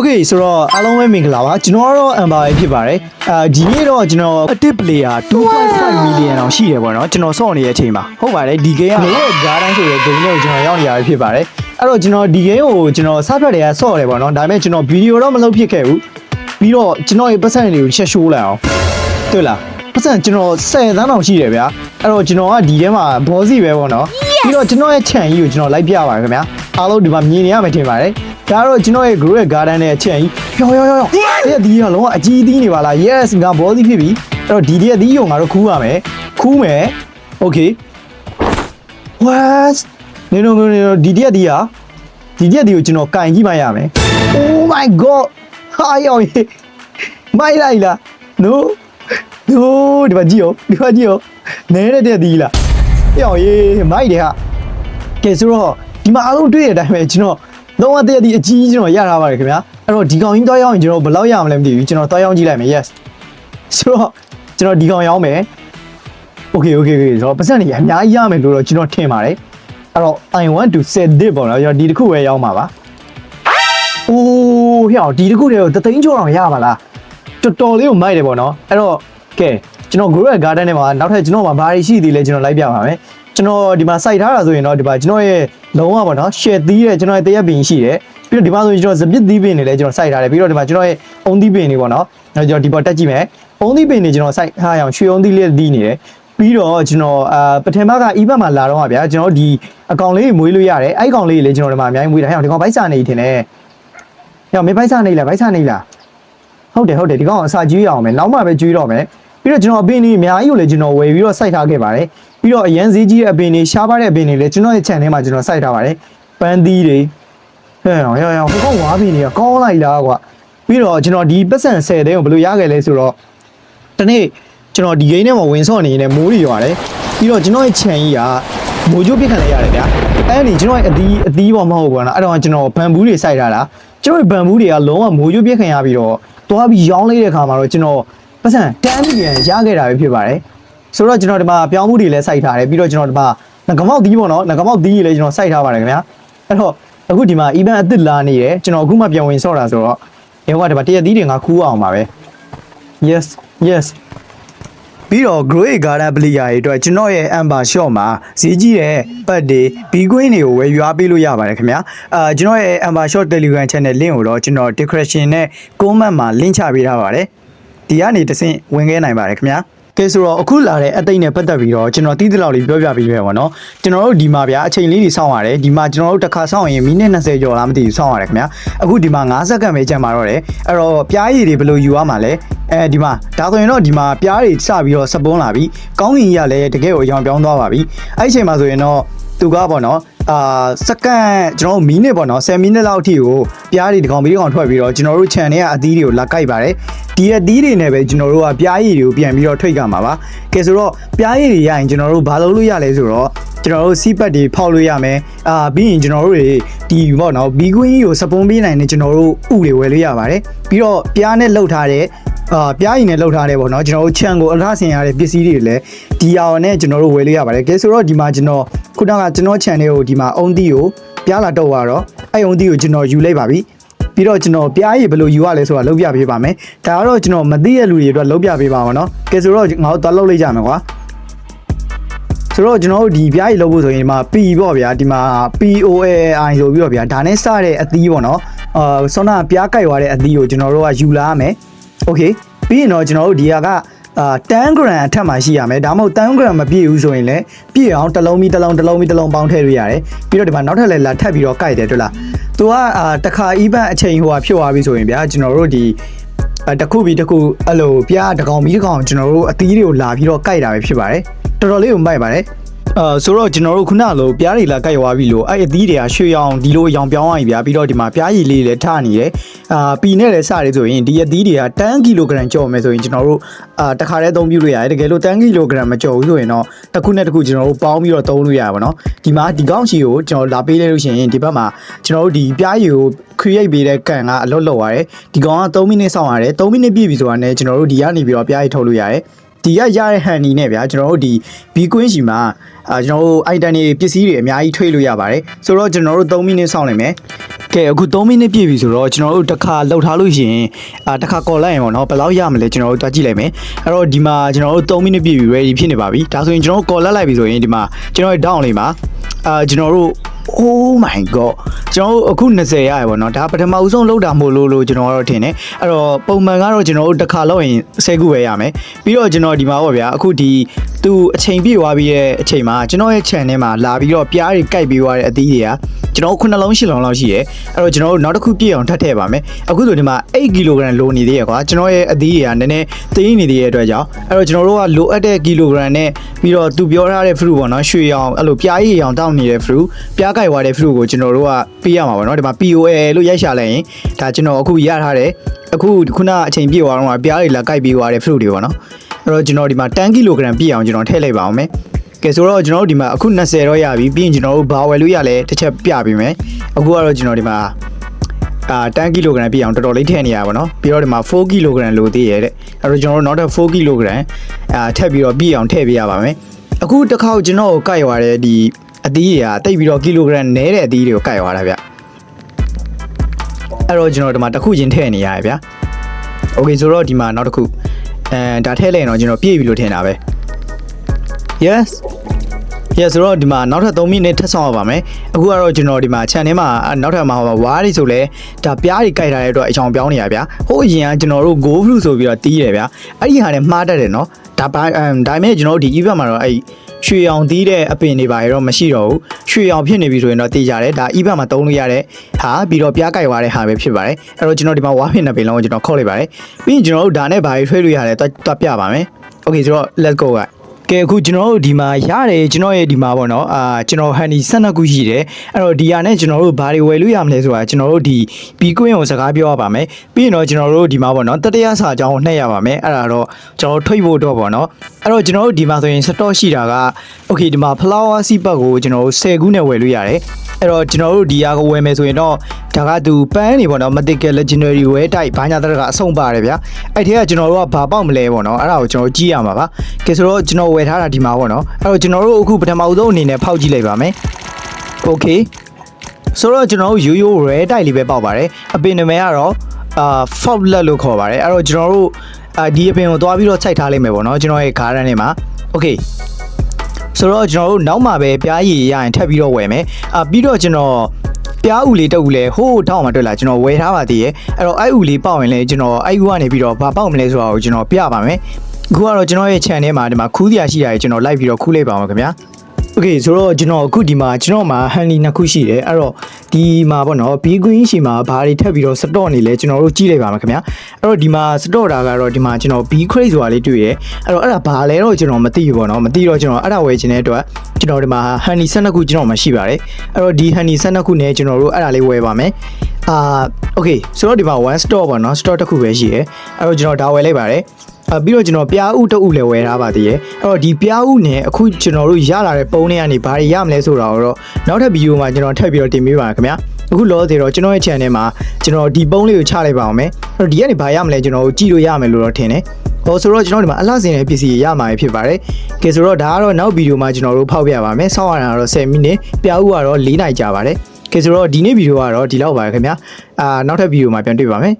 Okay ဆိုတော့အားလုံးပဲမင်္ဂလာပါကျွန်တော်ကတော့ Amber ဖြစ်ပါတယ်အာဒီနေ့တော့ကျွန်တော် active player 2.5 million အောင်ရှိတယ်ပေါ့နော်ကျွန်တော်ဆော့နေတဲ့အချိန်မှာဟုတ်ပါတယ်ဒီ game ကလေဂျာတိုင်းဆိုတဲ့ game ကိုကျွန်တော်ရောက်နေရဖြစ်ပါတယ်အဲ့တော့ကျွန်တော်ဒီ game ကိုကျွန်တော်စဖတ်တွေကဆော့တယ်ပေါ့နော်ဒါပေမဲ့ကျွန်တော် video တော့မလုပ်ဖြစ်ခဲ့ဘူးပြီးတော့ကျွန်တော်ရဲ့ပတ်စံတွေကိုချက်ရှိုးလိုက်အောင်တွေ့လားပတ်စံကျွန်တော်10သန်းတောင်ရှိတယ်ဗျာအဲ့တော့ကျွန်တော်ကဒီထဲမှာဘောစီပဲပေါ့နော်ပြီးတော့ကျွန်တော်ရဲ့ channel ကြီးကိုကျွန်တော်လိုက်ပြပါခင်ဗျာအားလုံးဒီမှာမြင်နေရမှာထင်ပါတယ် ဒါကတော့ကျွန်တော်ရဲ့ group ရဲ့ garden နဲ့ channel ကြီးယောယောယောယောအဲ့ဒီကလုံးဝအကြီးအသီးနေပါလား yes ငါဘောစီဖြစ်ပြီအဲ့တော့ဒီဒီရဲ့သီးရုံငါတို့ခူးပါမယ်ခူးမယ် okay what နေနေနေဒီဒီရဲ့ဒီဟာဒီဒီရဲ့ဒီကိုကျွန်တော်ကင်ကြည့်မှရမယ် oh my god ဟာယောရေမိုက်လိုက်လား no no ဒီမှာကြည့်ရောဒီမှာကြည့်ရောနဲတဲ့တဲ့ဒီလားယောရေမိုက်တယ်ဟာကဲဆိုတော့ဒီမှာအားလုံးတွေ့တဲ့အတိုင်းပဲကျွန်တော် လုံးဝတည့်တည့်အကြီးကျွန်တော်ရထားပါတယ်ခင်ဗျာအဲ့တော့ဒီကောင်ကြီးတွားရောက်ရင်ကျွန်တော်ဘယ်လောက်ရမလဲမသိဘူးကျွန်တော်တွားရောက်ကြည့်လိုက်မယ် yes ဆိုတော့ကျွန်တော်ဒီကောင်ရောက်မယ် okay okay okay ဆိုတော့ပတ်စံနေအများကြီးရမယ်လို့တော့ကျွန်တော်ထင်ပါတယ်အဲ့တော့ I want to set this ပေါ့နော်ကျွန်တော်ဒီတစ်ခုပဲရောက်မှာပါအိုးဟဲ့အောင်ဒီတစ်ခုတည်းကိုတသိန်းကျော်အောင်ရပါလားတော်တော်လေးကိုမိုက်တယ်ပေါ့နော်အဲ့တော့ကဲကျွန်တော် grow garden ထဲမှာနောက်ထပ်ကျွန်တော်မှာဘာတွေရှိသေးလဲကျွန်တော်လိုက်ပြပါမယ် ကျွန်တော်ဒီမှာစိုက်ထားတာဆိုရင်တော့ဒီမှာကျွန်တော်ရဲ့လုံးဝပေါ့နော် share သီးတဲ့ကျွန်တော်ရဲ့တရက်ပင်ရှိတယ်ပြီးတော့ဒီမှာဆိုရင်ကျွန်တော်စပစ်သီးပင်တွေလည်းကျွန်တော်စိုက်ထားတယ်ပြီးတော့ဒီမှာကျွန်တော်ရဲ့အုံသီးပင်တွေပေါ့နော်ကျွန်တော်ဒီပေါ်တက်ကြည့်မယ်အုံသီးပင်တွေကျွန်တော်စိုက်ထားရအောင်ရွှေအုံသီးလေးသီးနေတယ်ပြီးတော့ကျွန်တော်အာပထမကအီဘတ်မှာလာတော့ပါဗျာကျွန်တော်ဒီအကောင်လေးမွေးလို့ရတယ်အဲ့ဒီကောင်လေးလေကျွန်တော်ဒီမှာအများကြီးမွေးတာဟဲ့ဒီကောင်ဗိုက်စာနေထင်တယ်ဟဲ့မင်းဗိုက်စာနေလားဗိုက်စာနေလားဟုတ်တယ်ဟုတ်တယ်ဒီကောင်အစာကျွေးရအောင်မယ်နောက်မှပဲကျွေးတော့မယ်ပြီးတော့ကျွန်တော်အပင်လေးအများကြီးကိုလည်းကျွန်တော်ဝယ်ပြီးတော့စိုက်ထားခဲ့ပါတယ် ပြီးတော့အရန်ဈေးကြီးတဲ့အပင်တွေရှားပါတဲ့အပင်တွေလည်းကျွန်တော်ရဲ့ channel ထဲမှာကျွန်တော်စိုက်ထားပါတယ်ပန်းသီးတွေဟဲ့ဟောဟောဟိုကောင်ဝါပင်တွေကကောင်းလိုက်လားကွာပြီးတော့ကျွန်တော်ဒီပတ်စံ10တဲ့ကိုဘယ်လိုရခဲ့လဲဆိုတော့တနေ့ကျွန်တော်ဒီဂိမ်းထဲမှာဝင်ဆော့နေရင်မိုးတွေရွာတယ်ပြီးတော့ကျွန်တော်ရဲ့ခြံကြီးကမိုးကြိုးပြစ်ခံလိုက်ရတယ်ဗျာအဲ့ဒီကျွန်တော်ရဲ့အသီးအသီးပေါ်မဟုတ်ဘူးကွာနော်အဲ့တော့ကျွန်တော်ဘန်ဘူးတွေစိုက်ထားတာကျွန်တော်ရဲ့ဘန်ဘူးတွေကလုံးဝမိုးကြိုးပြစ်ခံရပြီးတော့သွားပြီးရောင်းလိုက်တဲ့ခါမှာတော့ကျွန်တော်ပတ်စံတန်းပြန်ရခဲ့တာပဲဖြစ်ပါတယ် ဆိုတော့ကျွန်တော်ဒီမှာပြောင်းမှုတွေလည်းစိုက်ထားတယ်ပြီးတော့ကျွန်တော်ဒီမှာငကမောက်သီးပေါ့နော်ငကမောက်သီးတွေလည်းကျွန်တော်စိုက်ထားပါတယ်ခင်ဗျာအဲ့တော့အခုဒီမှာ event အသစ်လာနေတယ်ကျွန်တော်အခုမှပြန်ဝင်ဆော့တာဆိုတော့ရေကဒီမှာတရက်သီးတွေငါခူးအောင်ပါပဲ yes yes ပြီးတော့ Grey Garden Player တွေအတွက်ကျွန်တော်ရဲ့ Amber Shop မှာဈေးကြီးတဲ့ပတ်တွေ B Queen တွေကိုဝယ်ယူအားပေးလို့ရပါတယ်ခင်ဗျာအာကျွန်တော်ရဲ့ Amber Shop Telegram Channel link ကိုတော့ကျွန်တော် description နဲ့ comment မှာ link ချပေးထားပါတယ်ဒီကနေတဆင့်ဝင်ခဲ့နိုင်ပါတယ်ခင်ဗျာ ကဲဆိုတော့အခုလာတဲ့အသိနဲ့ပတ်သက်ပြီးတော့ကျွန်တော်တီးသလောက်လေးပြောပြပေးမယ်ပေါ့နော်ကျွန်တော်တို့ဒီမှာဗျာအချိန်လေးတွေစောင့်ရတယ်ဒီမှာကျွန်တော်တို့တစ်ခါစောင့်ရင်မိနစ်20ကျော်လားမသိဘူးစောင့်ရတယ်ခင်ဗျာအခုဒီမှာ9စက္ကန့်ပဲကြာမှာတော့တယ်အဲ့တော့ပြားရည်တွေဘယ်လိုယူရမှာလဲအဲဒီမှာဒါဆိုရင်တော့ဒီမှာပြားတွေစပြီးတော့စပွန်းလာပြီကောင်းကင်ကြီးကလည်းတကယ်ကိုအယောင်ပြောင်းသွားပါပြီအဲ့ဒီအချိန်မှာဆိုရင်တော့သူကပေါ့နော်အာစက္ကန့်ကျွန်တော်တို့မိနစ်ပေါ့နော်10မိနစ်လောက်အထိကိုပြားတွေဒီကောင်ပြီးဒီကောင်ထွက်ပြီးတော့ကျွန်တော်တို့ channel ကအသီးတွေကိုလာကိုက်ပါတယ် ဒီအသီးတွေနဲ့ပဲကျွန်တော်တို့ကပြားရည်တွေကိုပြန်ပြီးတော့ထိတ်ကြမှာပါကဲဆိုတော့ပြားရည်တွေရရင်ကျွန်တော်တို့ဘာလုပ်လို့ရလဲဆိုတော့ကျွန်တော်တို့စီးပတ်တွေဖောက်လို့ရမယ်အာပြီးရင်ကျွန်တော်တို့တွေဒီပေါ့နော်ဘီကွင်းကြီးကိုစပွန်ပေးနိုင်တဲ့ကျွန်တော်တို့ဥတွေဝယ်လို့ရပါတယ်ပြီးတော့ပြားနဲ့လှုပ်ထားတဲ့အာပြားရည်နဲ့လှုပ်ထားတဲ့ပေါ့နော်ကျွန်တော်တို့ခြံကိုအလားဆင်ရတဲ့ပစ္စည်းတွေလည်းဒီအောင်နဲ့ကျွန်တော်တို့ဝယ်လို့ရပါတယ်ကဲဆိုတော့ဒီမှာကျွန်တော်ခုနကကျွန်တော်ခြံလေးကိုဒီမှာအုံသီးကိုပြားလာတော့ရတော့အဲ့အုံသီးကိုကျွန်တော်ယူလိုက်ပါပြီ ပြီးတော့ကျွန်တော်ပြားရည်ဘယ်လိုယူရလဲဆိုတာလောက်ပြပေးပါမယ်ဒါကတော့ကျွန်တော်မသိတဲ့လူတွေအတွက်လောက်ပြပေးပါအောင်နော်ကဲဆိုတော့ငါတို့သွားလောက်လိုက်ကြမယ်ကွာဆိုတော့ကျွန်တော်တို့ဒီပြားကြီးလောက်ဖို့ဆိုရင်ဒီမှာ P ပေါ့ဗျာဒီမှာ POAI ဆိုပြီးတော့ဗျာဒါနဲ့စတဲ့အသီးပေါ့နော်အာဆွမ်းနာပြားကြိုက်သွားတဲ့အသီးကိုကျွန်တော်တို့ကယူလာရမယ် Okay ပြီးရင်တော့ကျွန်တော်တို့ဒီဟာကအာ10 gram အထက်မှာရှိရမယ်ဒါမှမဟုတ်10 gram မပြည့်ဘူးဆိုရင်လည်းပြည့်အောင်တစ်လုံးပြီးတစ်လုံးတစ်လုံးပြီးတစ်လုံးပေါင်းထည့်လို့ရတယ်ပြီးတော့ဒီမှာနောက်ထပ်လည်းလာထပ်ပြီးတော့ကြိုက်တယ်တွေ့လား သူကအာတစ်ခါ event အချိန်ဟိုဟာဖြစ်သွားပြီဆိုရင်ဗျာကျွန်တော်တို့ဒီအဲတစ်ခုပြီးတစ်ခုအဲ့လိုပြားတစ်ကောင်ပြီးတစ်ကောင်ကျွန်တော်တို့အသီးတွေကိုလာပြီးတော့ကြိုက်တာပဲဖြစ်ပါတယ်တော်တော်လေးကိုမိုက်ပါတယ် အာဆိုတော့ကျွန်တော်တို့ခုနလိုပြားတွေလာကြိုက်သွားပြီလို့အဲ့အသီးတွေကရွှေရောင်ဒီလိုရောင်ပြောင်းသွားပြီဗျာပြီးတော့ဒီမှာပြားရည်လေးလည်းထနေတယ်အာပီနဲ့လည်းစတယ်ဆိုရင်ဒီအသီးတွေက10ကီလိုဂရမ်ကျော်မယ်ဆိုရင်ကျွန်တော်တို့အာတစ်ခါတည်းသုံးပြလို့ရတယ်တကယ်လို့10ကီလိုဂရမ်မကျော်ဘူးဆိုရင်တော့တစ်ခုနဲ့တစ်ခုကျွန်တော်တို့ပေါင်းပြီးတော့သုံးလို့ရပါတော့ဒီမှာဒီကောင်းချီကိုကျွန်တော်လာပေးလိုက်လို့ရှိရင်ဒီဘက်မှာကျွန်တော်တို့ဒီပြားရည်ကို create ပေးတဲ့ကန်ကအလုပ်လုပ်ရတယ်ဒီကောင်က3မိနစ်စောင့်ရတယ်3မိနစ်ပြည့်ပြီဆိုတာနဲ့ကျွန်တော်တို့ဒီကနေပြီးတော့ပြားရည်ထုတ်လို့ရတယ် ဒီကရတဲ့ဟန်နီနဲ့ဗျာကျွန်တော်တို့ဒီဘီကွင်းစီမှာအာကျွန်တော်တို့ item တွေပစ္စည်းတွေအများကြီးထွေးလို့ရပါတယ်ဆိုတော့ကျွန်တော်တို့3မိနစ်စောင့်နိုင်မယ်ကဲအခု3မိနစ်ပြည့်ပြီဆိုတော့ကျွန်တော်တို့တစ်ခါလှုပ်ထားလို့ရှိရင်အာတစ်ခါကော်လိုက်ရင်ပေါ့နော်ဘယ်လောက်ရမလဲကျွန်တော်တို့တွားကြည့်လိုက်မယ်အဲ့တော့ဒီမှာကျွန်တော်တို့3မိနစ်ပြည့်ပြီ ready ဖြစ်နေပါပြီဒါဆိုရင်ကျွန်တော်တို့ကော်လက်လိုက်ပြီဆိုရင်ဒီမှာကျွန်တော်တို့ down လေးမှာအာကျွန်တော်တို့ Oh my god ကျွန်တော်တို့အခု20ရရပေါ့နော်ဒါပထမဦးဆုံးလောက်တာမို့လို့လို့ကျွန်တော်ကတော့ထင်တယ်အဲ့တော့ပုံမှန်ကတော့ကျွန်တော်တို့တစ်ခါလောက်ရင်10ခုပဲရမယ်ပြီးတော့ကျွန်တော်ဒီမှာပေါ့ဗျာအခုဒီသူအချိန်ပြည့်သွားပြီးတဲ့အချိန်မှာကျွန်တော်ရဲ့ channel မှာလာပြီးတော့ပြားတွေကြိုက်ပြီးသွားတဲ့အသီးတွေကကျွန်တော်ခုနှလုံးရှစ်လုံးလောက်ရှိရဲအဲ့တော့ကျွန်တော်တို့နောက်တစ်ခုပြည့်အောင်ထပ်ထည့်ပါမယ်အခုဆိုဒီမှာ8ကီလိုဂရမ်လိုနေသေးရကွာကျွန်တော်ရဲ့အသီးတွေကနည်းနည်းသေးနေသေးရတဲ့အတွက်ကြောင့်အဲ့တော့ကျွန်တော်တို့ကလိုအပ်တဲ့ကီလိုဂရမ်နဲ့ပြီးတော့သူပြောထားတဲ့ fruit ပေါ့နော်ရွှေရောင်အဲ့လိုပြားရည်ရောင်တောက်နေတဲ့ fruit ပြားကြိုက်သွားတဲ့ fruit ကိုကျွန်တော်တို့ကပေးရမှာပေါ့နော်ဒီမှာ POL လို့ရိုက်ရှာလိုက်ရင်ဒါကျွန်တော်အခုရထားတယ်အခုခုနအချိန်ပြည့်သွားတော့ပြားတွေလာကြိုက်ပြီးသွားတဲ့ fruit တွေပေါ့နော်အဲ့တော့ကျွန်တော်ဒီမှာ10 kg ပြည့်အောင်ကျွန်တော်ထည့်လိုက်ပါအောင်မယ်ကဲဆိုတော့ကျွန်တော်တို့ဒီမှာအခု20တော့ရပြီပြီးရင်ကျွန်တော်တို့ဘာဝယ်လို့ရလဲတစ်ချက်ပြပေးမယ်အခုကတော့ကျွန်တော်ဒီမှာအာ10 kg ပြည့်အောင်တော်တော်လေးထည့်နေရပါတော့ပြီးတော့ဒီမှာ4 kg လိုသေးရဲ့တဲ့အဲ့တော့ကျွန်တော်တို့နောက်ထပ်4 kg အာထည့်ပြီးတော့ပြည့်အောင်ထည့်ပေးရပါမယ်အခုတစ်ခါကျွန်တော်ကိုကြိုက်သွားတဲ့ဒီ အသီးတွေကတိတ်ပြီးတော့ကီလိုဂရမ်နည်းတဲ့အသီးတွေကိုကြိုက်သွားတာဗျအဲ့တော့ကျွန်တော်ဒီမှာတစ်ခုချင်းထည့်နေရတယ်ဗျโอเคဆိုတော့ဒီမှာနောက်တစ်ခုအဲဒါထည့်လိုက်ရင်တော့ကျွန်တော်ပြည့်ပြီလို့ထင်တာပဲ yes yes ဆိုတော့ဒီမှာနောက်ထပ်3မိနစ်ထပ်ဆောင်ရပါမယ်အခုကတော့ကျွန်တော်ဒီမှာ channel မှာနောက်ထပ်မှာဝါးတွေဆိုလဲဒါပြားတွေကြိုက်ထားတဲ့အတွက်အချောင်ပြောင်းနေရဗျာဟိုအရင်ကကျွန်တော်တို့ go blue ဆိုပြီးတော့တီးတယ်ဗျာအဲ့ဒီဟာနဲ့မှားတတ်တယ်နော်ဒါပါအမ်ဒါပေမဲ့ကျွန်တော်တို့ဒီ event မှာတော့အဲ့ ရွှေအောင်တီးတဲ့အပင်တွေပါရတော့မရှိတော့ဘူးရွှေအောင်ဖြစ်နေပြီဆိုရင်တော့တီးကြတယ်ဒါ event မှာသုံးလို့ရတဲ့ဟာပြီးတော့ပြားကြိုက်သွားတဲ့ဟာပဲဖြစ်ပါတယ်အဲ့တော့ကျွန်တော်ဒီမှာဝါးပင်နှစ်ပင်လုံးကိုကျွန်တော်ခောက်လိုက်ပါတယ်ပြီးရင်ကျွန်တော်တို့ဒါနဲ့ဘာတွေထွေးလို့ရတယ်တွားပြပါမယ် okay ဆိုတော့ let's go guys ကဲအခုကျွန်တော်တို့ဒီမှာရတယ်ကျွန်တော်ရဲ့ဒီမှာပေါ့နော်အာကျွန်တော်ဟန်ဒီ12ခုရှိတယ်အဲ့တော့ဒီဟာနဲ့ကျွန်တော်တို့ဘာတွေဝယ်လို့ရမလဲဆိုတာကျွန်တော်တို့ဒီဘီကွင်းကိုစကားပြောရပါမယ်ပြီးရင်တော့ကျွန်တော်တို့ဒီမှာပေါ့နော်တတိယစာအကြောင်းကိုနှိပ်ရပါမယ်အဲ့ဒါတော့ကျွန်တော်တို့ထွိတ်ဖို့တော့ပေါ့နော် အဲ့တော့ကျွန်တော်တို့ဒီမှာဆိုရင်စတော့ရှိတာက okay ဒီမှာ flower seed pack ကိုကျွန်တော်တို့10ခုနဲ့ဝယ်လို့ရတယ်အဲ့တော့ကျွန်တော်တို့ဒီဟာကိုဝယ်မယ်ဆိုရင်တော့ဒါကသူပန်းနေပေါ့နော် mythical legendary ဝဲတိုက်ဘာညာတရကအဆုံးပါတယ်ဗျာအဲ့ထဲကကျွန်တော်တို့ကဘာပေါက်မလဲပေါ့နော်အဲ့ဒါကိုကျွန်တော်ကြည့်ရမှာပါကဲဆိုတော့ကျွန်တော်ဝယ်ထားတာဒီမှာပေါ့နော်အဲ့တော့ကျွန်တော်တို့အခုပထမဦးဆုံးအနေနဲ့ဖောက်ကြည့်လိုက်ပါမယ် okay ဆိုတော့ကျွန်တော်တို့ရိုးရိုး rare တိုက်လေးပဲပေါက်ပါတယ်အပင်နာမည်ကတော့အာ fault let လို့ခေါ်ပါတယ်အဲ့တော့ကျွန်တော်တို့အာ ဒီအပင်ကိုသွားပြီးတော့စိုက်ထားလိုက်မယ်ပေါ့နော်ကျွန်တော်ရဲ့ garden ထဲမှာ okay ဆိုတော့ကျွန်တော်တို့နောက်မှာပဲပြားရည်ရရင်ထပ်ပြီးတော့ဝယ်မယ်အာပြီးတော့ကျွန်တော်ပြားဥလေးတုပ်လဲဟိုးထောက်မှာတွေ့လာကျွန်တော်ဝယ်ထားပါသေးရဲ့အဲ့တော့အဲ့ဥလေးပေါက်ရင်လည်းကျွန်တော်အဲ့ဥကနေပြီးတော့ဘာပေါက်မလဲဆိုတာကိုကျွန်တော်ပြပါမယ်အခုကတော့ကျွန်တော်ရဲ့ channel မှာဒီမှာခူးတရားရှိတာကြီးကျွန်တော် live ပြီးတော့ခူးလိုက်ပါအောင်ခင်ဗျာ โอเคဆိုတော့ကျွန်တော်အခုဒီမှာကျွန်တော်မှာဟန်လီနှစ်ခုရှိတယ်အဲ့တော့ဒီမှာပေါ့နော်ဘီကွင်းရှိမှာဘာတွေထပ်ပြီးတော့စတော့နေလဲကျွန်တော်တို့ကြည့်လိုက်ပါမယ်ခင်ဗျာအဲ့တော့ဒီမှာစတော့တာကတော့ဒီမှာကျွန်တော်ဘီခရိတ်ဆိုတာလေးတွေ့ရအဲ့တော့အဲ့ဒါဘာလဲတော့ကျွန်တော်မသိဘူးပေါ့နော်မသိတော့ကျွန်တော်အဲ့ဒါဝယ်ချင်တဲ့အတွက်ကျွန်တော်ဒီမှာဟန်လီ12ခုကျွန်တော်မှာရှိပါတယ်အဲ့တော့ဒီဟန်လီ12ခုနဲ့ကျွန်တော်တို့အဲ့ဒါလေးဝယ်ပါမယ်အာโอเคဆိုတော့ဒီမှာ1 store ပေါ့နော် store တစ်ခုပဲရှိရအဲ့တော့ကျွန်တော်ဒါဝယ်လိုက်ပါတယ်အ ပြီးတော့ကျွန်တော်ပြားဥတအုလည်းဝယ်ထားပါသေးရဲ့အဲ့တော့ဒီပြားဥနဲ့အခုကျွန်တော်တို့ရလာတဲ့ပုံတွေကနေဘာတွေရမလဲဆိုတာကိုတော့နောက်ထပ်ဗီဒီယိုမှာကျွန်တော်ထပ်ပြီးတော့တင်ပေးပါမယ်ခင်ဗျာအခုလောသေးတော့ကျွန်တော်ရဲ့ channel မှာကျွန်တော်ဒီပုံလေးကိုချလိုက်ပါအောင်မယ်အဲ့တော့ဒီကနေဘာရမလဲကျွန်တော်တို့ကြည့်လို့ရမယ်လို့တော့ထင်တယ်ဟောဆိုတော့ကျွန်တော်ဒီမှာအလှဆင်တဲ့ပစ္စည်းရမှာဖြစ်ပါတယ်ကဲဆိုတော့ဒါကတော့နောက်ဗီဒီယိုမှာကျွန်တော်တို့ဖောက်ပြပါမယ်ဆောင်းရတာတော့10မိနစ်ပြားဥကတော့4နိုင်ကြာပါတယ်ကဲဆိုတော့ဒီနေ့ဗီဒီယိုကတော့ဒီလောက်ပါပဲခင်ဗျာအာနောက်ထပ်ဗီဒီယိုမှာပြန်တွေ့ပါမယ်